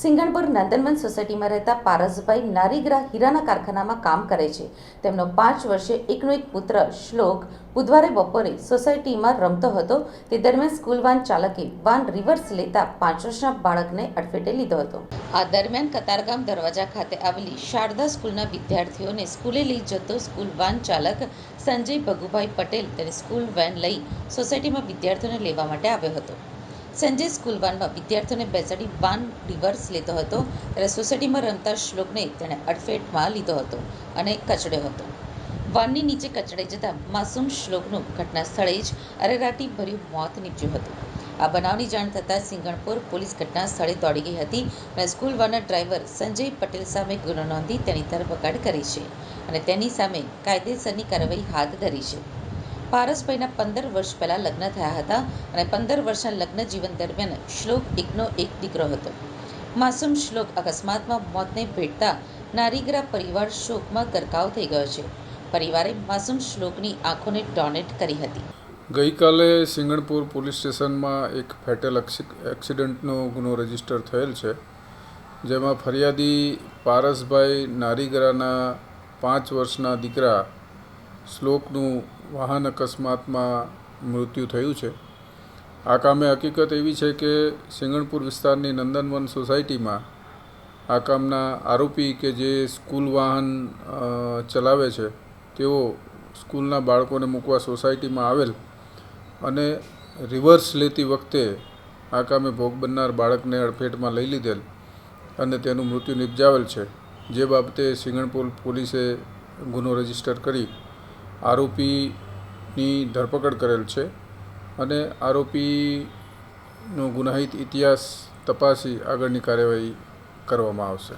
સિંગણપુર નંદનવન સોસાયટીમાં રહેતા પારસભાઈ નારીગ્રા હીરાના કારખાનામાં કામ કરે છે. તેમનો પાંચ વર્ષે એકનો એક પુત્ર શ્લોક બુધવારે બપોરે સોસાયટીમાં રમતો હતો. તે દરમિયાન સ્કૂલ વાન ચાલકે વાન રિવર્સ લેતા પાંચ વર્ષના બાળકને અડફેટે લીધો હતો. આ દરમિયાન કતારગામ દરવાજા ખાતે આવેલી શારદા સ્કૂલના વિદ્યાર્થીઓને સ્કૂલે લઈ જતો સ્કૂલ વાન ચાલક સંજય ભગુભાઈ પટેલ તેની સ્કૂલ વેન લઈ સોસાયટીમાં વિદ્યાર્થીઓને લેવા માટે આવ્યો હતો. સંજય સ્કૂલ વાનમાં વિદ્યાર્થીઓને બેસાડી વાન રિવર્સ લેતો હતો. ત્યારે સોસાયટીમાં રમતા શ્લોકને તેણે અડફેટમાં લીધો હતો અને કચડ્યો હતો. વાનની નીચે કચડાઈ જતા માસૂમ શ્લોકનું ઘટના સ્થળે જ અરેરાટી ભર્યું મોત નીપજ્યું હતું. આ બનાવની જાણ થતાં સિંગણપુર પોલીસ ઘટના સ્થળે દોડી ગઈ હતી અને સ્કૂલ વાનના ડ્રાઈવર સંજય પટેલ સામે ગુનો નોંધી તેની ધરપકડ કરી છે અને તેની સામે કાયદેસરની કાર્યવાહી હાથ ધરી છે. પારસભાઈના પંદર વર્ષ પહેલાં લગ્ન થયા હતા અને પંદર વર્ષના લગ્ન જીવન દરમિયાન શ્લોક એકનો એક દીકરો હતો. માસૂમ શ્લોક અકસ્માતમાં મોતને ભેટતા નારીગરા પરિવાર શોકમાં ગરકાવ થઈ ગયો છે. પરિવારે માસૂમ શ્લોકની આંખોને ડોનેટ કરી હતી. ગઈકાલે સિંગણપુર પોલીસ સ્ટેશનમાં એક ફેટલ એક્સિડન્ટનો ગુનો રજિસ્ટર થયેલ છે, જેમાં ફરિયાદી પારસભાઈ નારીગરાના પાંચ વર્ષના દીકરા શ્લોકનું વાહન અકસ્માતમાં મૃત્યુ થયું છે. આ કામે હકીકત એવી છે કે સિંગણપુર વિસ્તારની નંદનવન સોસાયટીમાં આ કામના આરોપી કે જે સ્કૂલ વાહન ચલાવે છે, તેઓ સ્કૂલના બાળકોને મૂકવા સોસાયટીમાં આવેલ અને રિવર્સ લેતી વખતે આ કામે ભોગ બનનાર બાળકને અડફેટમાં લઈ લીધેલ અને તેનું મૃત્યુ નિપજાવેલ છે. જે બાબતે સિંગણપુર પોલીસે ગુનો રજિસ્ટર કરી આરોપીની ધરપકડ કરેલ છે અને આરોપીનો ગુનાહિત ઇતિહાસ તપાસી આગળની કાર્યવાહી કરવામાં આવશે.